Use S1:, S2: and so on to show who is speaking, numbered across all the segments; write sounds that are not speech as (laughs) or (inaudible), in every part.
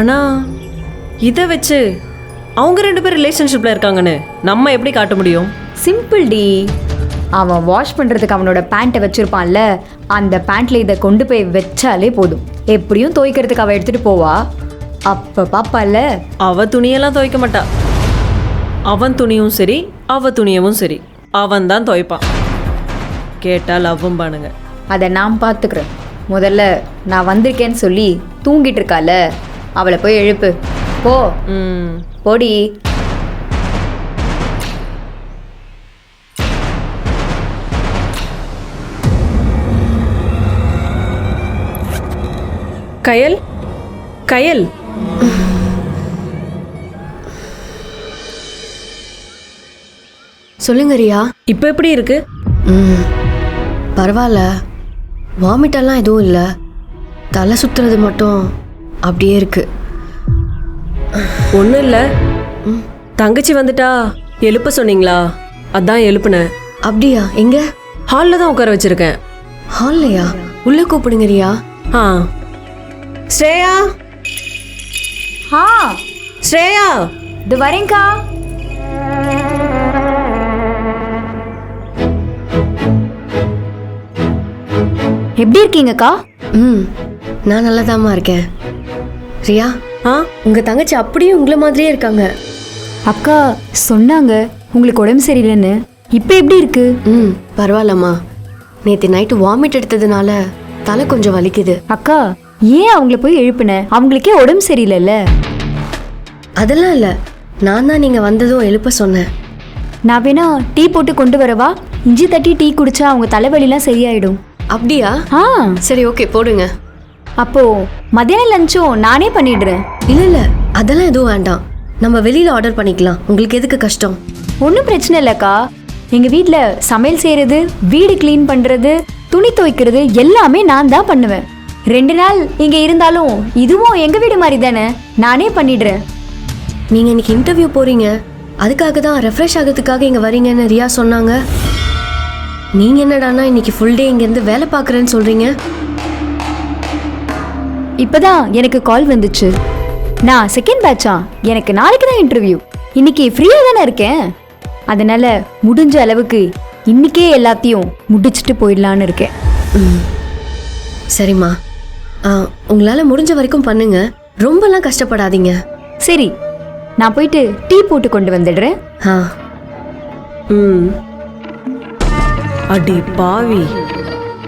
S1: ஆனா இதை வச்சு அவங்க ரெண்டு பேரும் ரிலேஷன்ஷிப்ல இருக்காங்கன்னு நம்ம எப்படி காட்ட முடியும்?
S2: Simple D. அவன் வாஷ் பண்ணுறதுக்கு அவனோட பேண்ட்டை வச்சிருப்பான்ல அந்த பேண்ட்ல இதை கொண்டு போய் வச்சாலே போதும். எப்படியும் துவைக்கிறதுக்கு அவள் எடுத்துட்டு போவா. அப்போ பாப்பால.
S1: அவ துணியெல்லாம் துவைக்க மாட்டா. அவன் துணியும் சரி அவ துணியவும் சரி. அவன் தான் துவைப்பான். கேட்டா லவ்வும் பானுங்க.
S2: அதை நான் பார்த்துக்கிறேன் முதல்ல நான் வந்திருக்கேன்னு சொல்லி தூங்கிட்டு இருக்கால. அவளை போய் எழுப்பு. போ.
S1: ம்.
S2: போடி.
S1: கயல்? கயல்?
S3: சொல்லுங்க ரியா.
S1: இப்போ எப்படி இருக்கு?
S3: ம். பரவாயில்ல. வாமிட்டெல்லாம் எதுவும் இல்லை. தலை சுற்றுறது மட்டும் அப்படியே இருக்கு.
S1: ஒன்றும் இல்லை. தங்கச்சி வந்துட்டா எழுப்ப சொன்னீங்களா? அதான் எழுப்புனேன்.
S3: அப்படியா? எங்க?
S1: ஹாலில் தான் உட்கார வச்சிருக்கேன்.
S3: ஹால்லையா உள்ள கூப்பிடுங்க ரியா
S1: ஆ. ஸ்ரேயா?
S2: ஆ.
S1: ஸ்ரேயா?
S2: இது வரேங்க்கா எப்படி இருக்கீங்கக்கா?
S3: ம். நான் நல்லதாம்மா இருக்கேன். ரியா?
S1: ஆ
S3: உங்க தங்கச்சி அப்படியே உங்களை மாதிரியே இருக்காங்க.
S2: அக்கா சொன்னாங்க உங்களுக்கு உடம்பு சரியில்லைன்னு. இப்போ எப்படி இருக்கு?
S3: ம் பரவாயில்லம்மா. நேற்று நைட்டு வாமிட் எடுத்ததுனால தலை கொஞ்சம் வலிக்குது.
S2: அக்கா ஏன் அவங்கள போய் எழுப்புன? அவங்களுக்கே உடம்பு சரியில்லைல்ல.
S3: அதெல்லாம் இல்லை. நான் தான் நீங்கள் வந்ததும் எழுப்ப சொன்னேன்.
S2: நான் வேணா டீ போட்டு கொண்டு வரவா? இஞ்சி தட்டி டீ குடிச்சா அவங்க தலைவலிலாம் சரியாயிடும்.
S3: அப்படியா?
S2: ஆ.
S3: சரி ஓகே போடுங்க.
S2: அப்போ மதியான லஞ்சும் நானே பண்ணிடுறேன்.
S3: இல்லை இல்லை. அதெல்லாம் எதுவும் வேண்டாம். நம்ம வெளியில் ஆர்டர் பண்ணிக்கலாம். உங்களுக்கு எதுக்கு கஷ்டம்?
S2: ஒன்றும் பிரச்சனை இல்லைக்கா. எங்கள் வீட்டில் சமையல் செய்கிறது வீடு க்ளீன் பண்ணுறது துணி துவைக்கிறது எல்லாமே நான் தான் பண்ணுவேன். ரெண்டு நாள் இங்கே இருந்தாலும் இதுவும் எங்கள் வீடு மாதிரி தானே? நானே பண்ணிடுறேன்.
S3: நீங்கள் இன்னைக்கு இன்டர்வியூ போகிறீங்க அதுக்காக தான் ரெஃப்ரெஷ் ஆகிறதுக்காக இங்கே வரீங்கன்னு ரியா சொன்னாங்க. நீங்கள் என்னடானா இன்னைக்கு ஃபுல் டே இங்கேருந்து வேலை பார்க்குறேன்னு சொல்கிறீங்க
S2: இப்போதான் எனக்கு கால் வந்துச்சு. நான் செகண்ட் பேட்சா எனக்கு நாளைக்கு தான் இன்டர்வியூ இன்னைக்கு ஃப்ரீயாக தானே இருக்கேன்? அதனால முடிஞ்ச அளவுக்கு இன்னைக்கே எல்லாத்தையும் முடிச்சுட்டு போயிடலான்னு இருக்கேன்.
S3: சரிம்மா. உங்களால் முடிஞ்ச வரைக்கும் பண்ணுங்க. ரொம்பலாம் கஷ்டப்படாதீங்க.
S2: சரி நான் போயிட்டு டீ போட்டு கொண்டு வந்துடுறேன்.
S3: ஆ.
S1: ம். அடி பாவி.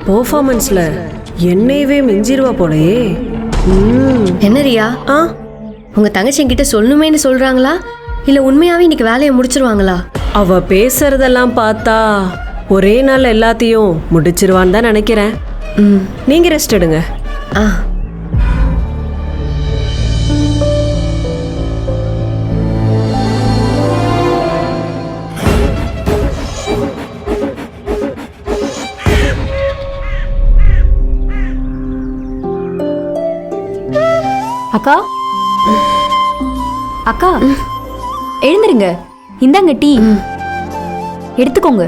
S1: பெர்ஃபார்மன்ஸில் என்னையவே மிஞ்சிருவா போலயே.
S3: என்ன ரியா?
S1: ஆ?
S3: உங்கள் தங்கச்சி என்கிட்ட சொல்லணுமேன்னு சொல்கிறாங்களா இல்லை உண்மையாகவே இன்னைக்கு வேலையை முடிச்சிருவாங்களா?
S1: அவ பேசுறதெல்லாம் பார்த்தா ஒரே நாள் எல்லாத்தையும் முடிச்சிருவான்னு தான் நினைக்கிறேன்.
S3: ம்.
S1: நீங்க ரெஸ்ட் எடுங்க.
S3: ஆ.
S2: அக்கா? அக்கா எழுந்துருங்க. இந்தாங்க டீ. எடுத்துக்கோங்க.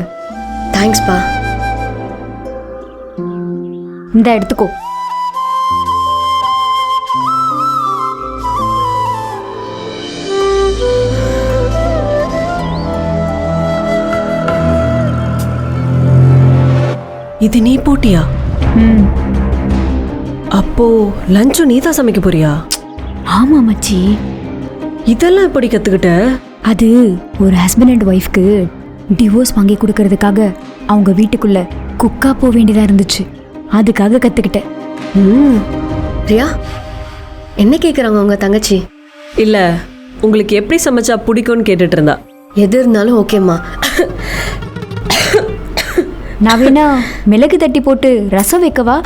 S3: தேங்க்ஸ்ப்பா
S2: இந்த எடுத்துக்கோ.
S1: இது நீ போட்டியா? அப்போ லஞ்சும் நீ தான் சமைக்க போறியா?
S2: ஆமா மச்சி.
S1: இதெல்லாம் எப்படி கத்துக்கிட்ட?
S2: அது ஒரு ஹஸ்பண்ட் அண்ட் ஒய்ஃப்க்கு டிவோர்ஸ் வாங்கி கொடுக்கறதுக்காக அவங்க வீட்டுக்குள்ள குக்கா போக வேண்டியதா இருந்துச்சு. அதுக்காக கத்துக்கிட்டேன்
S1: ம்.
S3: ரியா என்ன கேட்குறாங்க உங்கள் தங்கச்சி?
S1: இல்ல உங்களுக்கு எப்படி சமைச்சா பிடிக்கும்னு கேட்டுட்டு இருந்தா.
S3: எது இருந்தாலும் ஓகேம்மா
S2: நான் வேணா மிளகு தட்டி போட்டு ரசம் வைக்கவா?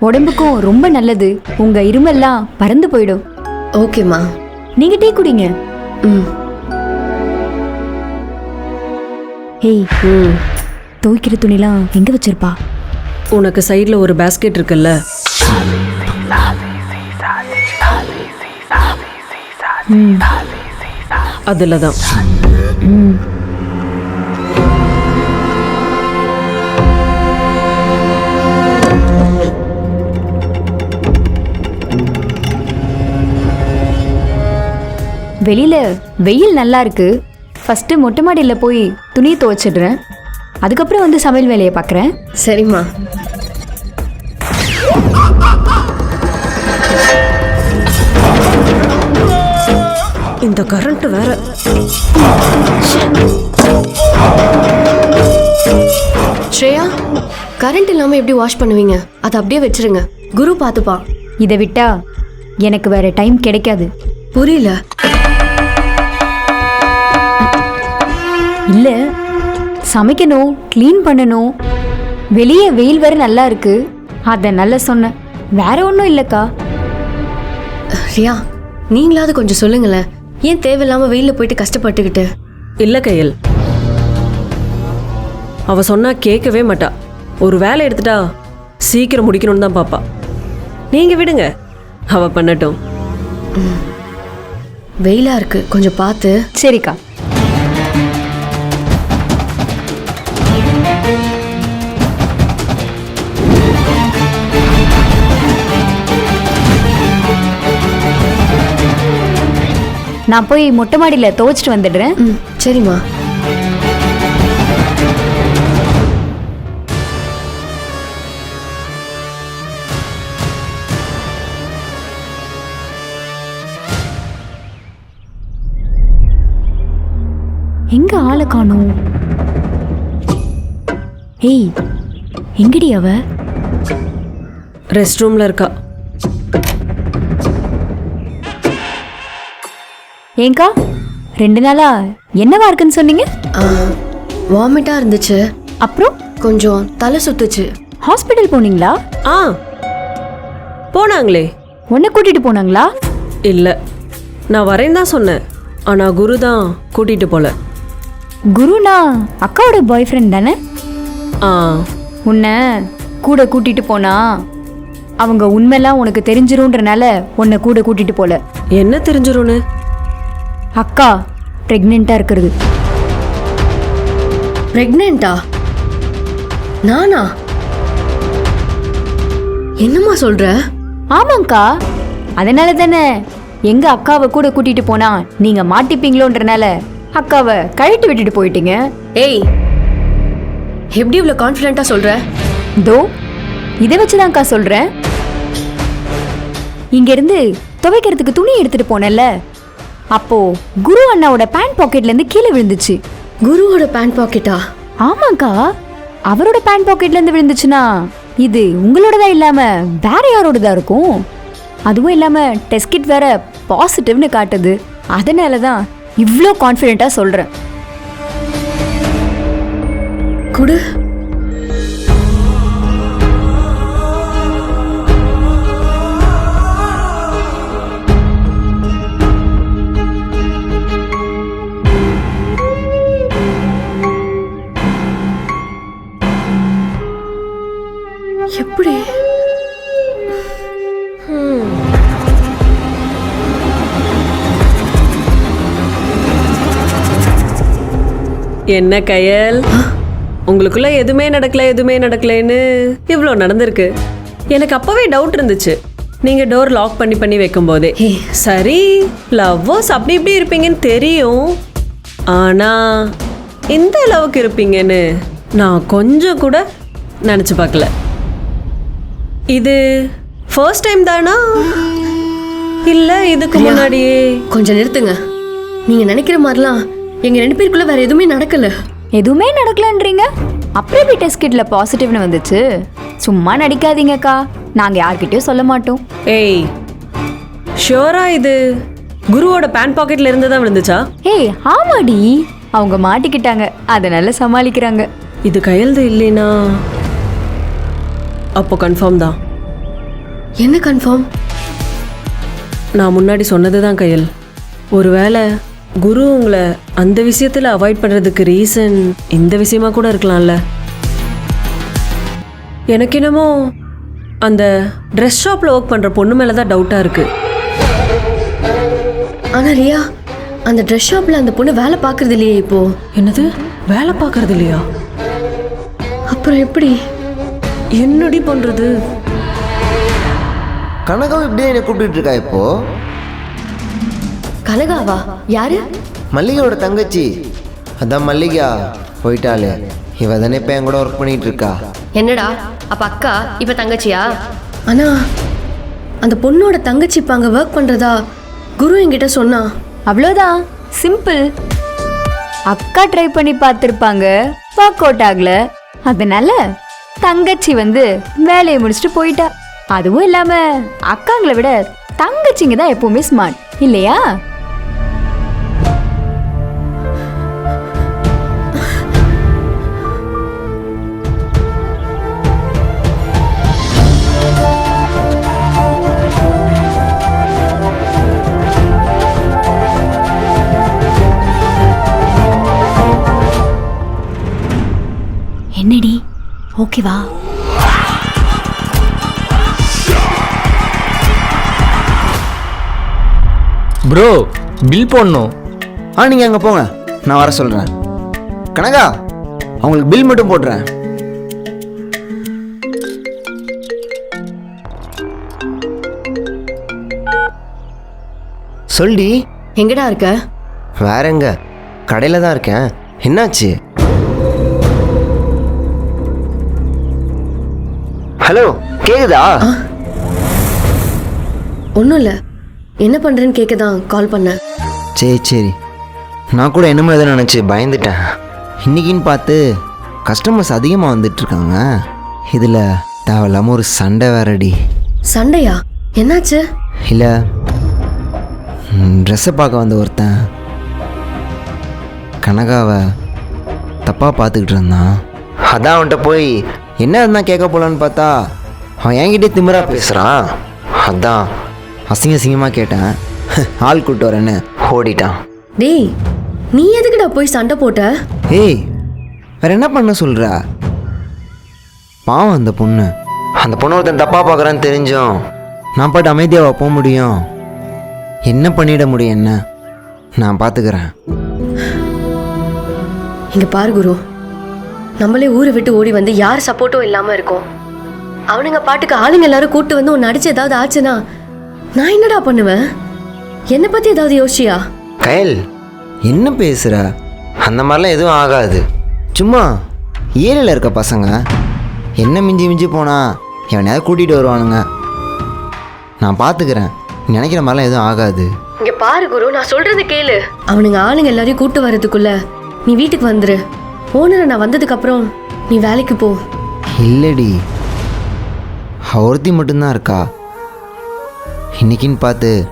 S2: உடம்புக்கும் ரொம்ப நல்லது. உங்க இருமெல்லாம் பறந்து போயிடும்.
S3: ஓகேம்மா
S2: நீங்க டீ குடிங்க.
S3: ம்.
S2: ஏய்
S1: ம்.
S2: துவைக்கிற துணிலாம் எங்க வச்சிருப்பா?
S1: உனக்கு சைடுல ஒரு பேஸ்கெட் இருக்குல்ல. அதுல தான்
S2: ம். வெளியில வெயில் நல்லா இருக்கு. ஃபர்ஸ்ட் மொட்டை மாடியில் போய் துணி துவைச்சிடுறேன். அதுக்கப்புறம் வந்து சமையல் வேலையை பார்க்குறேன்.
S3: சரிம்மா.
S1: இந்த கரண்ட் வேற.
S3: ஸ்ரேயா கரண்ட் இல்லாம எப்படி வாஷ் பண்ணுவீங்க? அதை அப்படியே வச்சிருங்க. குரு பார்த்துப்பான்.
S2: இதை விட்டா எனக்கு வேற டைம் கிடைக்காது.
S3: புரியல.
S2: இல்லை சமைக்கணும் க்ளீன் பண்ணணும். வெளியே வெயில் வேற நல்லா இருக்கு. அதை நல்லா சொன்னேன் வேற ஒன்றும் இல்லைக்கா.
S3: ரியா நீங்களாவது கொஞ்சம் சொல்லுங்களேன். ஏன் தேவையில்லாம வெயில்ல போயிட்டு கஷ்டப்பட்டுக்கிட்டு?
S1: இல்ல கையல். அவ சொன்னா கேட்கவே மாட்டா. ஒரு வேலை எடுத்துட்டா சீக்கிரம் முடிக்கணும்னு தான் பாப்பா. நீங்க விடுங்க. அவ பண்ணட்டும்.
S3: வெயிலா இருக்கு. கொஞ்சம் பார்த்து.
S2: சரிக்கா. நான் போய் மொட்டை மாடியில் துவைச்சிட்டு வந்துடுறேன்.
S3: ம் சரிம்மா.
S2: எங்க ஆளை காணோம்? ஏய் எங்கடி அவ?
S1: ரெஸ்ட் ரூம்ல இருக்கா.
S2: ஏங்கா ரெண்டு நாளா என்னவா இருக்குன்னு சொன்னீங்க?
S3: வாமிட்டா இருந்துச்சு.
S2: அப்புறம்?
S3: கொஞ்சம் தலை சுத்துச்சு.
S2: ஹாஸ்பிட்டல் போனீங்களா?
S1: ஆ போனாங்களே.
S2: உன்னை கூட்டிட்டு போனாங்களா?
S1: இல்ல நான் வரேன் தான் சொன்னேன். ஆனா குரு தான் கூட்டிட்டு போல.
S2: குருனா அக்காவோட பாய் ஃப்ரெண்ட் தானே?
S1: ஆ.
S2: உன்னை கூட கூட்டிட்டு போனா அவங்க உண்மைலாம் உனக்கு தெரிஞ்சிரும்ன்றனால உன்னை கூட கூட்டிட்டு போல.
S1: என்ன தெரிஞ்சிரும்னு?
S2: அக்கா ப்ரெக்னெண்ட்டாக இருக்கிறது.
S3: பிரெக்னெண்டா நானா? என்னம்மா சொல்ற?
S2: ஆமாங்க்கா அதனால தானே. எங்க அக்காவை கூட கூட்டிட்டு போனா நீங்க மாட்டிப்பீங்களோன்றனால அக்காவை கழட்டி விட்டுட்டு போயிட்டீங்க.
S3: ஏய் எப்படி இவ்வளவு கான்ஃபிடென்ட்டா சொல்ற?
S2: தோ இதை வச்சுதான்க்கா சொல்றேன். இங்க இருந்து துவைக்கிறதுக்கு துணி எடுத்துட்டு போனேன்ல. அப்போ குரு அண்ணாவோட பேண்ட் பாக்கெட்ல இருந்து கீழே விழுந்துச்சு.
S3: குருவோட பேண்ட் பாக்கெட்டா
S2: ஆமாக்கா. அவரோட பேண்ட் பாக்கெட்ல இருந்து விழுந்துச்சுன்னா இது உங்களோடதா இல்லாம வேற யாரோடதா இருக்கும்? அதுவும் இல்லாம டெஸ்ட் கிட் வேற பாசிட்டிவ்னு காட்டுது. அதனால தான் இவ்வளோ கான்ஃபிடென்ட்டா சொல்றேன்.
S3: குடு.
S1: என்ன கையல்? உங்களுக்குள்ள எதுவுமே நடக்கல எதுவுமே நடக்கலைன்னு இவ்வளோ நடந்திருக்கு. எனக்கு அப்பவே டவுட் இருந்துச்சு. நீங்க டோர் லாக் பண்ணி பண்ணி வைக்கும் போதே. சரி லவ்வர்ஸ் அப்படி இப்படி இருப்பீங்கன்னு தெரியும். ஆனா இந்த அளவுக்கு இருப்பீங்கன்னு நான் கொஞ்சம் கூட நினச்சி பார்க்கல. இது ஃபர்ஸ்ட் டைம் தானா? இல்லை இதுக்கு முன்னாடியே?
S3: கொஞ்சம் நிறுத்துங்க. நீங்க நினைக்கிற மாதிரிலாம் எங்க ரெண்டு பேருக்குள்ள வேற எதுவுமே நடக்கல.
S2: எதுவுமே நடக்கலன்றீங்க? அப்புறம் எப்படி டெஸ்ட் கிட்ல பாசிட்டிவ்னு வந்துச்சு. சும்மா நடிக்காதீங்கக்கா. நாங்க யார்கிட்டயும் சொல்ல மாட்டோம்.
S1: ஏய் ஷியோரா இது குருவோட பேண்ட் பாக்கெட்ல இருந்து தான் விழுந்துச்சா?
S2: ஏய் ஆமாடி. அவங்க மாட்டிக்கிட்டாங்க. அதனால சமாளிக்கிறாங்க.
S1: இது கையெழுது இல்லைனா அப்போ கன்ஃபார்ம் தான்.
S3: என்ன கன்ஃபார்ம்
S1: நான் முன்னாடி சொன்னது தான் கையல் ஒருவேளை குரு உங்களை அந்த விஷயத்தில் அவாய்ட் பண்ணுறதுக்கு ரீசன் இந்த விஷயமா கூட இருக்கலாம்ல. எனக்கு என்னமோ அந்த ட்ரெஸ் ஷாப்பில் ஒர்க் பண்ணுற பொண்ணு மேலே தான் டவுட்டாக இருக்குது
S3: ஆனா ரியா அந்த ட்ரெஸ் ஷாப்ல அந்த பொண்ணு வேலை பார்க்கறது இல்லையே இப்போ.
S1: என்னது? வேலை பார்க்கறது இல்லையா?
S3: அப்புறம் எப்படி?
S1: என்னடி பண்ணுறது
S4: கனகம் இப்படியே என்னை கூப்பிட்டு இருக்கா இப்போ?
S3: கனகாவா? யாரு?
S4: மல்லிகையோட தங்கச்சி. அதான் மல்லிகா. போயிட்டாளே. இவ தானே இப்போ என் கூட ஒர்க் பண்ணிட்டு இருக்கா
S3: என்னடா? அப்ப அக்கா இப்ப தங்கச்சியா? ஆனா அந்த பொண்ணோட தங்கச்சி இப்ப அங்க ஒர்க் பண்றதா குரு என்கிட்ட சொன்னா.
S2: அவ்வளோதான். சிம்பிள் அக்கா ட்ரை பண்ணி பார்த்துருப்பாங்க. ஒர்க் அவுட் ஆகல. அதனால தங்கச்சி வந்து வேலையை முடிச்சுட்டு போயிட்டா. அதுவும் இல்லாம அக்காங்களை விட தங்கச்சிங்க தான் எப்பவுமே ஸ்மார்ட் இல்லையா? என்னடி? ஓகேவா?
S5: ப்ரோ பில் போடணும்.
S4: ஆ நீங்கள் அங்கே போங்க. நான் வர சொல்கிறேன் கனகா அவங்களுக்கு பில் மட்டும் போடுறேன். சொல்டி.
S3: எங்கடா இருக்க?
S4: வேற எங்க? கடையில் தான் இருக்கேன். என்னாச்சு? ஹலோ கேக்குதா?
S3: ஒன்றும் இல்லை என்ன பண்றேன்னு கேட்க தான் கால் பண்ணேன்.
S4: சரி சரி. நான் கூட என்னமோ எதை நினச்சி பயந்துட்டேன். இன்னைக்குன்னு பார்த்து கஸ்டமர்ஸ் அதிகமாக வந்துட்டு இருக்காங்க இதில் தேவையில்லாமல் ஒரு சண்டை வேறடி.
S3: சண்டையா? என்னாச்சு?
S4: இல்லை ட்ரெஸ்ஸை பார்க்க வந்த ஒருத்தன் கனகாவை தப்பாக பார்த்துக்கிட்டு இருந்தான். அதான் அவன்கிட்ட போய் என்ன இருந்தால் கேட்க போலான்னு பார்த்தா அவன் என்கிட்டே திமிரா பேசுகிறான் அதான் அசிங்க அசிங்கமாக கேட்டேன். (laughs) ஆள் கூட்டு வரேன்னு ஓடிட்டான்.
S3: டேய் நீ எதுக்குடா போய் சண்டை போட்ட?
S4: ஏய் வேற என்ன பண்ண சொல்ற? பாவம் அந்த பொண்ணு. அந்த பொண்ணு ஒருத்தன் தப்பா பார்க்குறான்னு தெரிஞ்சும் நான் பாட்டு அமைதியாக போக முடியும்? என்ன பண்ணிட முடியும் என்ன? நான் பார்த்துக்கிறேன்
S3: இங்க பாரு குரு. நம்மளே ஊரை விட்டு ஓடி வந்து யார் சப்போர்ட்டும் இல்லாம இருக்கோம். அவனுங்க பாட்டுக்கு ஆளுங்க எல்லாரும் கூட்டு வந்து உன்னை அடிச்சு ஏதாவது ஆச்சுன்னா நான் என்னடா பண்ணுவேன்? என்னை பத்தி ஏதாவது யோசிச்சியா?
S4: கயல் என்ன பேசுற? அந்த மாதிரிலாம் எதுவும் ஆகாது. சும்மா ஏரியில் இருக்க பசங்க என்ன மிஞ்சி மிஞ்சி போனா எவனையாவது கூட்டிகிட்டு வருவானுங்க. நான் பார்த்துக்கிறேன் நினைக்கிற மாதிரிலாம் எதுவும் ஆகாது.
S3: இங்க பாரு குரு நான் சொல்றது கேளு. அவனுங்க ஆளுங்க எல்லாரையும் கூட்டு வர்றதுக்குள்ள நீ வீட்டுக்கு வந்துரு. ஓனரை நான் வந்ததுக்கு அப்புறம் நீ வேலைக்கு போ.
S4: இல்லடி. ஒருத்தி மட்டும்தான் இருக்கா. இன்னைக்குன்னு பார்த்து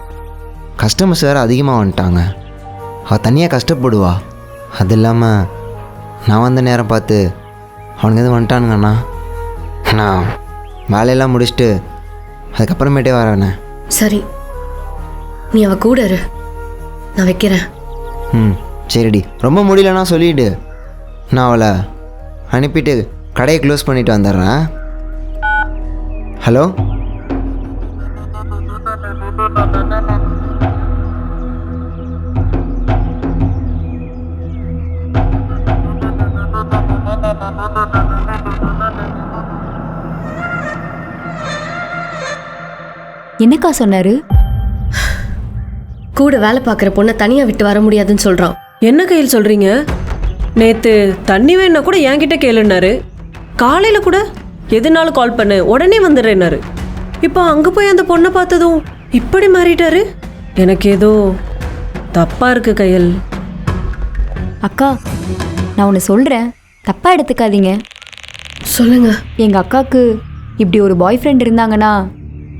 S4: கஸ்டமர்ஸ் வேறு அதிகமாக வந்துட்டாங்க. அவள் தனியாக கஷ்டப்படுவா. அது இல்லாமல் நான் வந்த நேரம் பார்த்து அவனுங்க எதுவும் வந்துட்டானுங்கண்ணா. நான் வேலையெல்லாம் முடிச்சுட்டு அதுக்கப்புறமேட்டே வரேண்ணே.
S3: சரி. நீ அவ கூட இரு. நான் வைக்கிறேன்.
S4: ம் சரிடி. ரொம்ப முடியலன்னா சொல்லிவிடு நான் அவளை அனுப்பிட்டு கடையை க்ளோஸ் பண்ணிட்டு வந்துடுறேன். ஹலோ
S2: என்னக்கா சொன்னாரு?
S3: கூட வேலை பார்க்குற பொண்ணை தனியா விட்டு வர முடியாதுன்னு சொல்றான்.
S1: என்ன கையில் சொல்றீங்க? நேத்து தண்ணி வேணா கூட என்கிட்ட கேளுன்னாரு. காலையில கூட எதுனாலும் கால் பண்ணு உடனே வந்துடுறேன்னாரு. இப்போ அங்க போய் அந்த பொண்ணை பார்த்ததும் இப்படி மாறிட்டாரு. எனக்கு ஏதோ தப்பா இருக்கு கையல்.
S2: அக்கா நான் ஒன்று சொல்கிறேன் தப்பாக எடுத்துக்காதீங்க.
S3: சொல்லுங்க.
S2: எங்கள் அக்காவுக்கு இப்படி ஒரு பாய் ஃப்ரெண்ட் இருந்தாங்கன்னா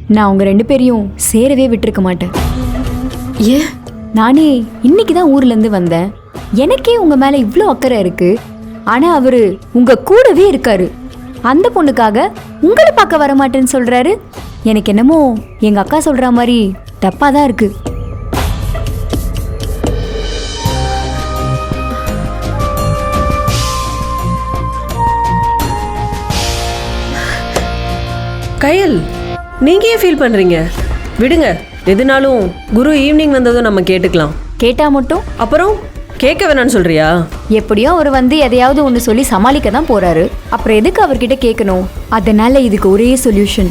S2: நான் அவங்க ரெண்டு பேரையும் சேரவே விட்டிருக்க மாட்டேன்.
S3: ஏன்?
S2: நானே இன்னைக்கு தான் ஊர்லேருந்து வந்தேன். எனக்கே உங்கள் மேலே இவ்வளோ அக்கறை இருக்கு. ஆனால் அவர் உங்கள் கூடவே இருக்காரு. அந்த பொண்ணுக்காக உங்களை பார்க்க வர மாட்டேன்னு சொல்கிறாரு எனக்கு என்னமோ எங்கள் அக்கா சொல்கிற மாதிரி தப்பாக தான் இருக்குது
S1: கையல் நீங்க ஏன் ஃபீல் பண்றீங்க? விடுங்க எதுனாலும் குரு ஈவினிங் வந்ததும் நம்ம கேட்டுக்கலாம்.
S2: கேட்டால் மட்டும்.
S1: அப்புறம் கேட்க வேணாம்னு சொல்றியா?
S2: எப்படியோ அவர் வந்து எதையாவது ஒன்று சொல்லி சமாளிக்க தான் போறாரு. அப்புறம் எதுக்கு அவர்கிட்ட கேட்கணும்? அதனால இதுக்கு ஒரே சொல்யூஷன்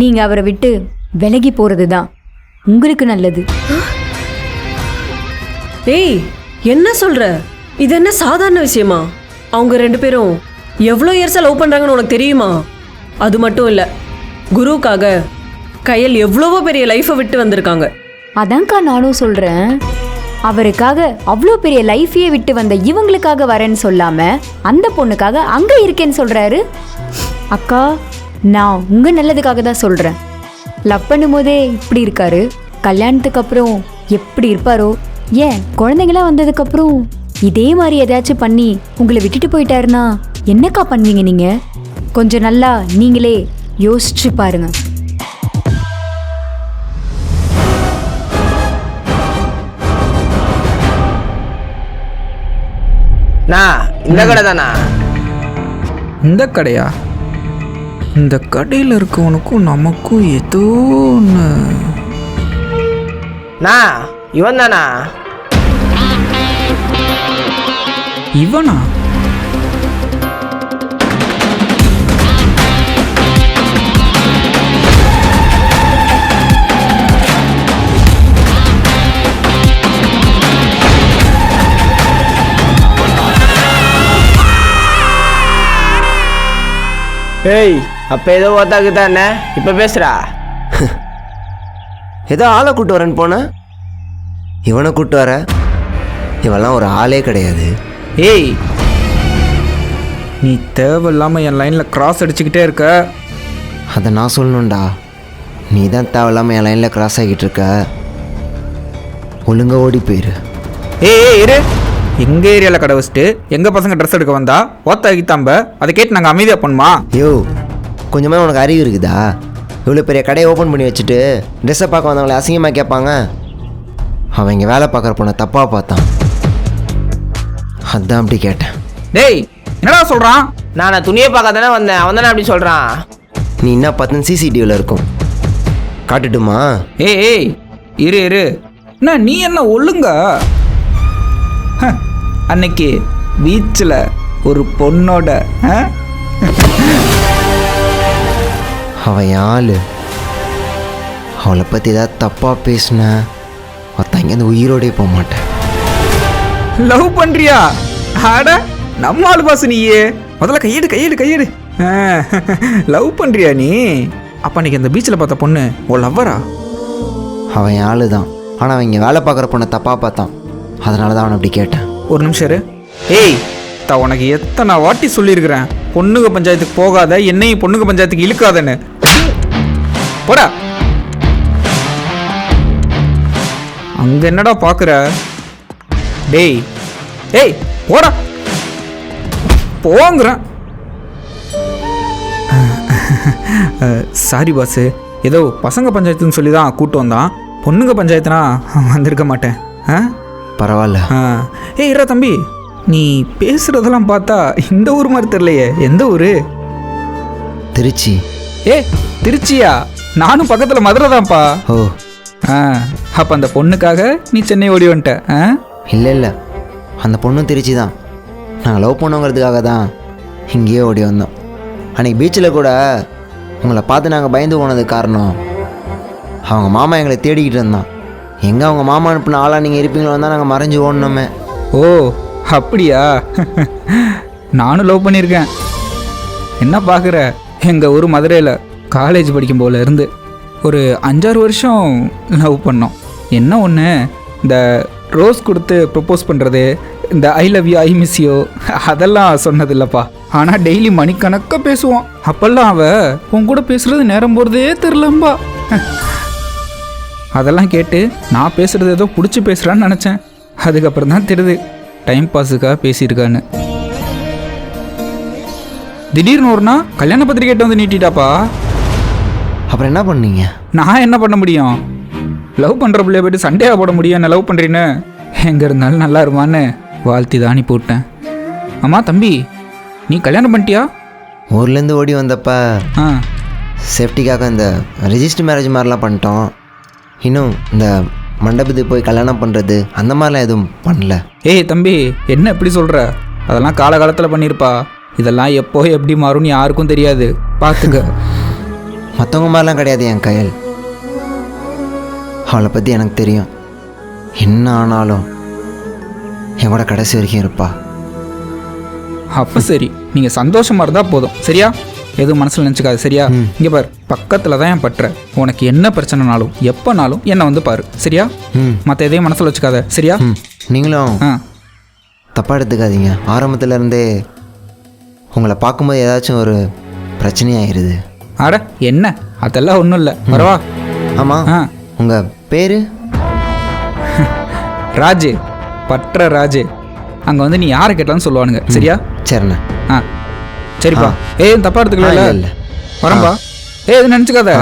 S2: நீங்க அவரை விட்டு விலகி போறது தான் உங்களுக்கு நல்லது.
S1: ஏய் என்ன சொல்ற? இது என்ன சாதாரண விஷயமா? அவங்க ரெண்டு பேரும் எவ்வளோ இயர்ஸாக லவ் பண்ணுறாங்கன்னு உனக்கு தெரியுமா? அது மட்டும் இல்லை குருவுக்காக கையல் எவ்வளவோ பெரிய லைஃப்பை விட்டு வந்திருக்காங்க.
S2: அதான்க்கா நானும் சொல்றேன். அவருக்காக அவ்வளோ பெரிய லைஃபையே விட்டு வந்த இவங்களுக்காக வரேன்னு சொல்லாமல் அந்த பொண்ணுக்காக அங்கே இருக்கேன்னு சொல்கிறாரு அக்கா நான் உங்கள் நல்லதுக்காக தான் சொல்கிறேன் லவ் பண்ணும்போதே இப்படி இருக்காரு. கல்யாணத்துக்கு அப்புறம் எப்படி இருப்பாரோ? ஏன் குழந்தைங்களாம் வந்ததுக்கப்புறம் இதே மாதிரி ஏதாச்சும் பண்ணி உங்களை விட்டுட்டு போயிட்டாருன்னா என்னக்கா பண்ணுவீங்க நீங்கள் கொஞ்சம் நல்லா நீங்களே யோசிச்சு பாருங்கள்
S6: நான் இந்த கடை தானா
S7: இந்த கடையா? இந்த கடையில் இருக்கவனுக்கும் நமக்கும் ஏதோ ஒன்று
S6: நான் இவன் தானா
S7: இவனா?
S6: ஏய் அப்போ ஏதோ ஓத்தாக்கு தானே? இப்போ பேசுகிறா (laughs)
S4: ஏதோ ஆளை கூட்டு வரேன்னு போனேன் இவனை கூட்டு வர? இவெல்லாம் ஒரு ஆளே கிடையாது.
S7: ஏய் நீ தேவையில்லாமல் என் லைனில் கிராஸ் அடிச்சுக்கிட்டே இருக்க.
S4: அதை நான் சொல்லணும்டா. நீ தான் தேவையில்லாமல் என் லைனில் கிராஸ் ஆகிட்டு இருக்க. ஒழுங்கா ஓடி போயிரு.
S7: ஏய் ஏய் இரு. எங்கள் ஏரியாவில் கடை வச்சுட்டு எங்கள் பசங்க ட்ரெஸ் எடுக்க வந்தா ஓத்தாக்கி தாம்ப அதை கேட்டு நாங்கள் அமைதியாக பண்ணுமா
S4: யோ கொஞ்சமாக உனக்கு அறிவு இருக்குதா? இவ்வளோ பெரிய கடையை ஓப்பன் பண்ணி வச்சுட்டு ட்ரெஸ்ஸை பார்க்க வந்தவங்களை அசிங்கமாக கேட்பாங்க. அவன் இங்கே வேலை பார்க்குற பொண்ணை தப்பாக பார்த்தான். அதான் அப்படி கேட்டேன்.
S7: டேய் என்னடா சொல்கிறான்
S6: நான் துணியை பார்க்க தானே வந்தேன். அவன் தானே அப்படி சொல்கிறான்
S4: நீ என்ன பார்த்து சிசிடிவியில் இருக்கும். காட்டுட்டுமா?
S7: ஏய் ஏய் இரு இரு. என்ன நீ என்ன ஒழுங்க? அன்னைக்கு பீச்சில் ஒரு பொண்ணோட?
S4: அவன் ஆள் அவளை பற்றி ஏதாவது தப்பாக பேசின? ஒருத்தன் இங்கேருந்து உயிரோடே போக மாட்டேன்
S7: லவ் பண்றியா? அட நம்ம ஆளு பாசு நீயே. முதல்ல கையெடு கையெடு கையெடு. லவ் பண்றியா நீ? அப்ப அன்னைக்கு அந்த பீச்சில் பார்த்த பொண்ணு ஓ லவ்வரா
S4: அவன் ஆள் தான் ஆனால் அவன் இங்கே வேலை பார்க்குற பொண்ணை தப்பாக பார்த்தான். அதனால தான் அவனை அப்படி கேட்டேன்.
S7: ஒரு நிமிஷம் இரு. ஏய் தா உனக்கு எத்தனை வாட்டி சொல்லியிருக்கிறேன்? பொண்ணுங்க பஞ்சாயத்துக்கு போகாத என்னையும் பொண்ணுங்க பஞ்சாயத்துக்கு இழுக்காதன்னு. போடா. அங்க என்னடா பாக்குற? டேய் ஏய் போடா. போங்கிறேன். சாரி பாஸு ஏதோ பசங்க பஞ்சாயத்துன்னு சொல்லி தான் கூட்டு வந்தான். பொண்ணுங்க பஞ்சாயத்துனா வந்திருக்க மாட்டேன். ஆ
S4: பரவாயில்ல.
S7: ஆ. ஏய் இரா தம்பி நீ பேசுறதெல்லாம் பார்த்தா இந்த ஊர் மாதிரி தெரியலையே. எந்த ஊர்?
S4: திருச்சி.
S7: ஏ திருச்சியா? நானும் பக்கத்தில் மதுரை தான்ப்பா.
S4: ஓ.
S7: ஆ அப்போ அந்த பொண்ணுக்காக நீ சென்னை ஓடி வந்துட்ட ஆ?
S4: இல்லை இல்லை. அந்த பொண்ணும் திருச்சி தான். நாங்கள் லவ் பண்ணோங்கிறதுக்காக தான் இங்கேயே ஓடி வந்தோம். அன்றைக்கி பீச்சில் கூட உங்களை பார்த்து நாங்கள் பயந்து போனதுக்கு காரணம் அவங்க மாமா எங்களை தேடிக்கிட்டு இருந்தான். எங்கே அவங்க மாமா அனுப்பின ஆளாக நீங்கள் இருப்பீங்களோ தான் நாங்கள் மறைஞ்சு ஓடணுமே.
S7: ஓ அப்படியா? நானும் லவ் பண்ணியிருக்கேன். என்ன பார்க்குற? எங்கள் ஊர் மதுரையில் காலேஜ் படிக்கும் போல இருந்து ஒரு அஞ்சாறு வருஷம் லவ் பண்ணோம். என்ன ஒன்று இந்த ரோஸ் கொடுத்து ப்ரப்போஸ் பண்ணுறது இந்த I love you I miss you அதெல்லாம் சொன்னது இல்லைப்பா ஆனால் டெய்லி மணிக்கணக்காக பேசுவான். அப்போல்லாம் அவ உன் கூட பேசுகிறது நேரம் போகிறதே தெரிலம்பா அதெல்லாம் கேட்டு நான் பேசுறது ஏதோ பிடிச்சி பேசுகிறான்னு நினச்சேன். அதுக்கப்புறம் தான் தெரியுது டைம் பாஸுக்காக பேசியிருக்கான்னு. திடீர்னு ஒரு நாள் கல்யாண பத்திரிக்கைட்ட வந்து நீட்டிட்டாப்பா.
S4: அப்புறம் என்ன பண்ணீங்க?
S7: நான் என்ன பண்ண முடியும்? லவ் பண்ணுற பிள்ளைய போயிட்டு சண்டையாக போட முடியும் என்ன லவ் பண்ணுறீன்னு எங்கே இருந்தாலும் நல்லா இருமான்னு வாழ்த்தி தான் அனுப்பி விட்டேன் அம்மா தம்பி நீ கல்யாணம் பண்ணிட்டியா?
S4: ஊர்லேருந்து ஓடி வந்தப்ப
S7: ஆ.
S4: சேஃப்டிக்காக இந்த ரெஜிஸ்டர் மேரேஜ் மாதிரிலாம் பண்ணிட்டோம். இன்னும் இந்த மண்டபத்துக்கு போய் கல்யாணம் பண்ணுறது அந்த மாதிரிலாம் எதுவும் பண்ணல.
S7: ஏய் தம்பி என்ன இப்படி சொல்கிற அதெல்லாம் காலகாலத்தில் பண்ணியிருப்பா இதெல்லாம் எப்போ எப்படி மாறும்னு யாருக்கும் தெரியாது. பார்த்துக்க (laughs)
S4: மற்றவங்க மாதிரிலாம் கிடையாது என் கையல். அவளை பற்றி எனக்கு தெரியும். என்ன ஆனாலும் என் கூட கடைசி வரைக்கும் இருப்பா.
S7: அப்போ சரி. நீங்கள் சந்தோஷமாக இருந்தால் போதும். சரியா? எதுவும் மனசில் நினச்சிக்காது சரியா? இங்கே பார் பக்கத்தில் தான் என் பற்ற உனக்கு என்ன பிரச்சனைனாலும் எப்போனாலும் என்னை வந்து பாரு சரியா? மற்ற எதையும் மனசில் வச்சுக்காத சரியா?
S4: நீங்களும் தப்பாக எடுத்துக்காதீங்க. ஆரம்பத்துல இருந்தே உங்களை பார்க்கும்போது ஏதாச்சும் ஒரு பிரச்சனையாயிருது.
S7: அட என்ன? அதெல்லாம் ஒன்றும் இல்லை. வரவா?
S4: ஆமாம்
S7: ஆ.
S4: உங்கள் பேர்? (laughs)
S7: ராஜு. பற்ற ராஜு. அங்கே வந்து நீ யாரை கேட்டாலும் சொல்லுவானுங்க சரியா?
S4: சரிண்ணே
S7: ஆ. சரிப்பா. ஏய் தப்பா
S4: ஆ,
S7: எடுத்துக்கல
S4: இல்ல, இல்ல.
S7: வரம்பா. ஏய் நினச்சிக்காத.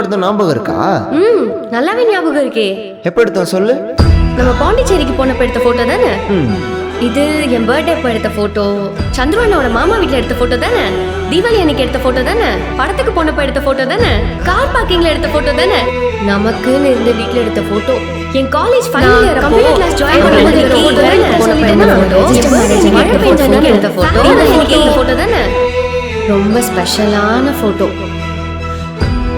S4: எடுத்தோம் ஞாபகம் இருக்கா?
S3: ம் நல்லாவே ஞாபகம் இருக்கே.
S4: எப்போ எடுத்தோம் சொல்லு?
S3: நம்ம பாண்டிச்சேரிக்கு போனப்ப எடுத்த போட்டோ தானே? இது என் பர்த்டே அப்ப எடுத்த போட்டோ சந்துரு அண்ணாவோட மாமா வீட்ல எடுத்த போட்டோ தானே? தீபாவளி அன்னைக்கு எடுத்த போட்டோ தானே? படத்துக்கு போனப்ப எடுத்த போட்டோ தானே? கார் பார்க்கிங்ல எடுத்த போட்டோ தானே? நமக்குன்னு இருந்த வீட்ல எடுத்த போட்டோ என் college final year computer class join பண்ணும்போது எடுத்த போட்டோ தானே? எடுத்த போட்டோ எடுத்த போட்டோ தானே ரொம்ப ஸ்பெஷலான போட்டோ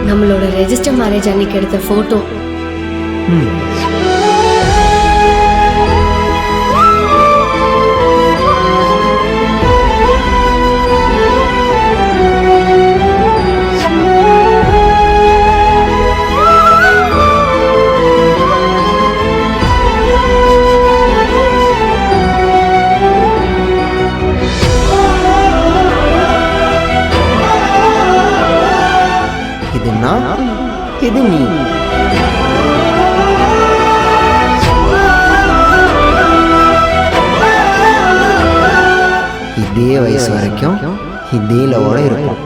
S3: நம்மளோட ரெஜிஸ்டர் மேரேஜ் அன்னைக்கு எடுத்த போட்டோ
S4: இதே வயசு வரைக்கும் இதே லவோட இருக்கும்.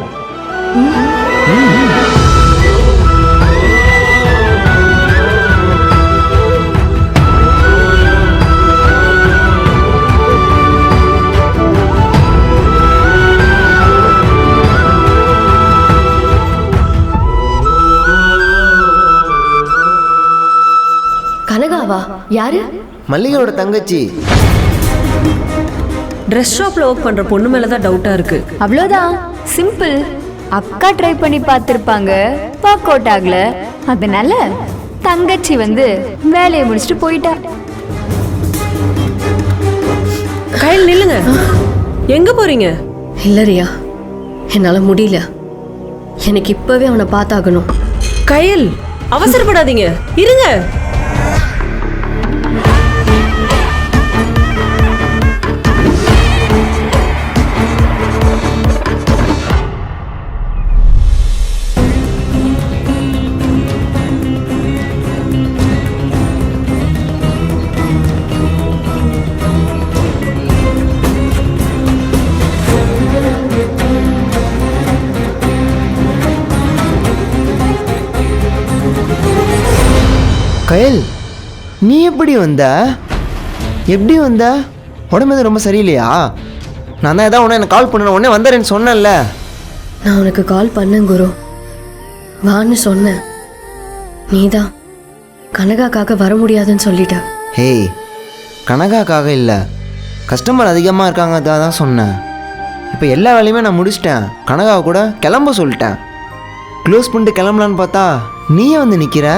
S3: கனகாவா? யாரு?
S4: மல்லிகையோட தங்கச்சி.
S1: ட்ரெஸ் ஷாப்பில் ஒர்க் பண்ணுற பொண்ணு மேலே தான் டவுட்டாக இருக்குது
S2: அவ்வளோதான் சிம்பிள் அக்கா ட்ரை பண்ணி பார்த்துருப்பாங்க. ஒர்க் அவுட் ஆகல. அதனால தங்கச்சி வந்து வேலையை முடிச்சுட்டு போயிட்டா.
S1: கையில் நில்லுங்க. எங்கே போகிறீங்க
S3: இல்ல ரியா. என்னால முடியல. எனக்கு இப்பவே அவனை பார்த்தாகணும்.
S1: கையில். அவசரப்படாதீங்க. இருங்க.
S4: எப்படி வந்த? எப்படி வந்த? உடம்பு எதுவும் ரொம்ப சரியில்லையா? நான் தான் ஏதாவது உடனே எனக்கு கால் பண்ணணும். உடனே வந்தாரேன்னு சொன்னேன்ல.
S3: நான் உனக்கு கால் பண்ணேன் குரு. வான்னு சொன்னேன். நீதான் கனகாக்காக வர முடியாதுன்னு சொல்லிட்ட.
S4: ஹேய் கனகாக்காக இல்லை. கஸ்டமர் அதிகமாக இருக்காங்க தான் தான் சொன்னேன். இப்போ எல்லா வேலையுமே நான் முடிச்சிட்டேன். கனகாவை கூட கிளம்ப சொல்லிட்டேன். க்ளோஸ் பண்ணிட்டு கிளம்பலான்னு பார்த்தா நீயே வந்து நிற்கிற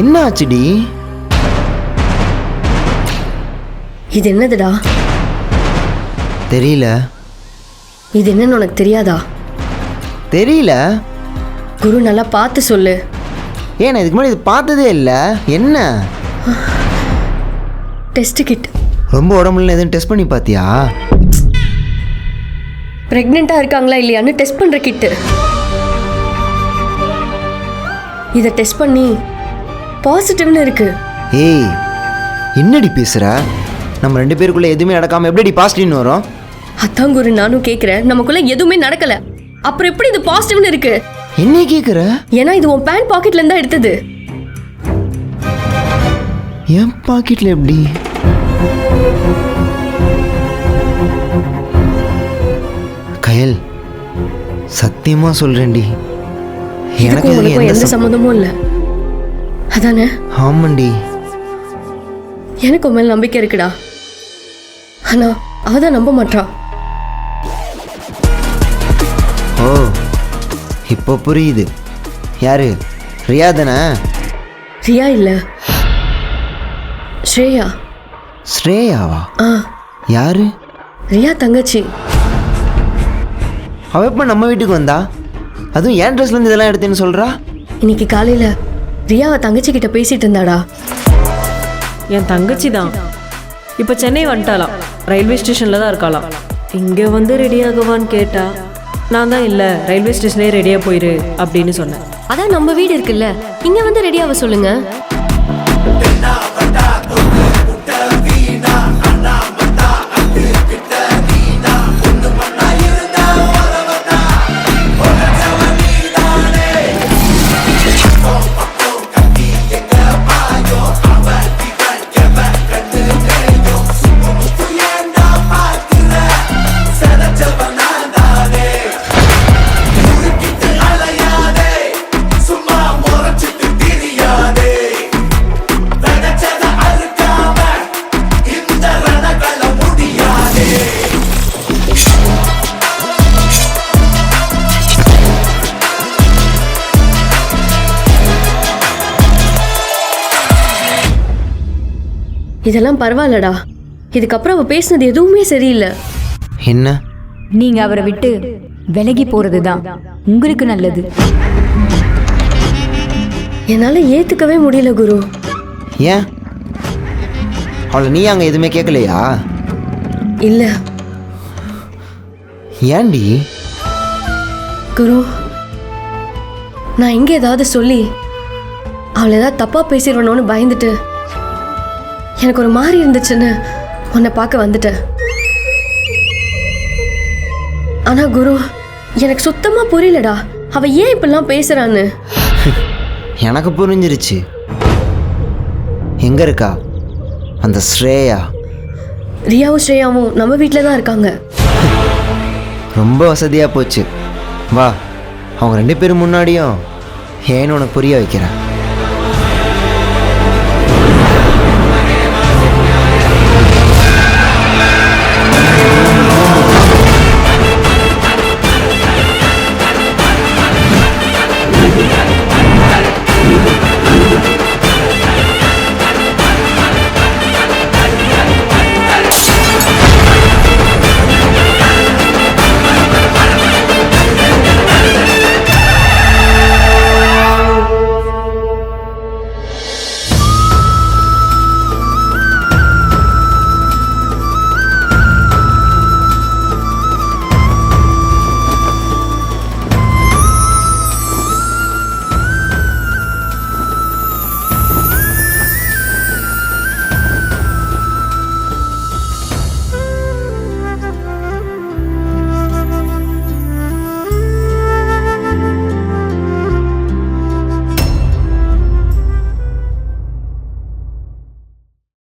S4: என்ன ஆச்சுடி?
S3: இது என்னதுடா?
S4: தெரியல.
S3: இது என்னன்னு உனக்கு தெரியாதா?
S4: தெரியல.
S3: குரு நல்லா பார்த்து சொல்லு.
S4: ஏன் இதுக்கு முன்னாடி இது பார்த்ததே இல்லை. என்ன?
S3: Test kit.
S4: ரொம்ப உடம்புல எதுவும் டெஸ்ட் பண்ணி பார்த்தியா?
S3: ப்ரெக்னெண்ட்டாக இருக்காங்களா இல்லையான்னு டெஸ்ட் பண்ணுற கிட்டு. இதை டெஸ்ட் பண்ணி பாசிட்டிவ்னு இருக்கு.
S4: ஏய் என்னடி பேசுற? நம்ம ரெண்டு பேருக்குள்ள எதுவுமே நடக்காம எப்படிடி பாசிட்டிவ்னு வரும்?
S3: அதான் குரு நானும் கேக்குறேன். நமக்குள்ள எதுவுமே நடக்கல. அப்புறம் எப்படி இது பாசிட்டிவ்னு இருக்கு?
S4: என்ன கேக்குற?
S3: ஏன்னா இது உன் பேண்ட் பாக்கெட்ல இருந்தா எடுத்தது.
S4: என் பாக்கெட்ல எப்படி? கயல் சத்தியமா சொல்றேன்டி. எனக்கு
S3: உனக்கும்
S4: எந்த
S3: எந்த
S4: சம்-
S3: சம்மந்தமும் இல்ல. அதானே?
S4: ஆமாண்டி.
S3: எனக்கு உன் மேல நம்பிக்கை இருக்குடா. ஆனா அவதான் நம்ப மாட்டா
S4: ஓ இப்போ புரியுது. யாரு? ரியா தானே
S3: ரியா இல்ல. ஸ்ரேயா.
S4: ஸ்ரேயாவா?
S3: ஆ.
S4: யாரு?
S3: ரியா தங்கச்சி.
S4: அவ எப்போ நம்ம வீட்டுக்கு வந்தா? அதுவும் ஏன் ட்ரெஸ்லேருந்து இதெல்லாம் எடுத்தேன்னு சொல்றா?
S3: இன்னைக்கு காலையில ரியாவை தங்கச்சி கிட்ட பேசிட்டு இருந்தாடா.
S1: என் தங்கச்சி தான் இப்போ சென்னை வந்துட்டாளாம். ரயில்வே ஸ்டேஷனில் தான் இருக்காளாம். இங்கே வந்து ரெடி ஆகுவான்னு கேட்டா நான் தான் இல்லை ரயில்வே ஸ்டேஷனே ரெடியாக போயிரு அப்படின்னு சொன்னேன்.
S3: அதான் நம்ம வீடு இருக்குல்ல. இங்க வந்து ரெடியாவ சொல்லுங்க. இதெல்லாம் பரவாயில்லடா. இதுக்கப்புறம் அவ பேசுனது எதுவுமே சரியில்லை.
S4: என்ன?
S2: நீங்க அவரை விட்டு விலகி போறது தான் உங்களுக்கு நல்லது.
S3: என்னால ஏத்துக்கவே முடியல குரு.
S4: ஏன்? அவளை நீ அங்கே எதுவுமே கேட்கலையா?
S3: இல்ல.
S4: ஏன்டி?
S3: குரு நான் இங்க ஏதாவது சொல்லி அவளை ஏதாவது தப்பா பேசிடுவனோன்னு பயந்துட்டு எனக்கு ஒரு மாதிரி இருந்துச்சுன்னு உன்னை பார்க்க வந்துட்டேன். ஆனா குரு எனக்கு சுத்தமா புரியலடா. அவ ஏன் இப்படிலாம் பேசுறான்னு? (laughs)
S4: எனக்கு புரிஞ்சிருச்சு. எங்கே இருக்கா? அந்த ஸ்ரேயா.
S3: ரியாவும் ஸ்ரேயாவும் நம்ம வீட்டில் தான் இருக்காங்க. (laughs)
S4: ரொம்ப வசதியாக போச்சு. வா அவங்க ரெண்டு பேரும் முன்னாடியும் ஏன்னு உனக்கு புரிய வைக்கிறேன்.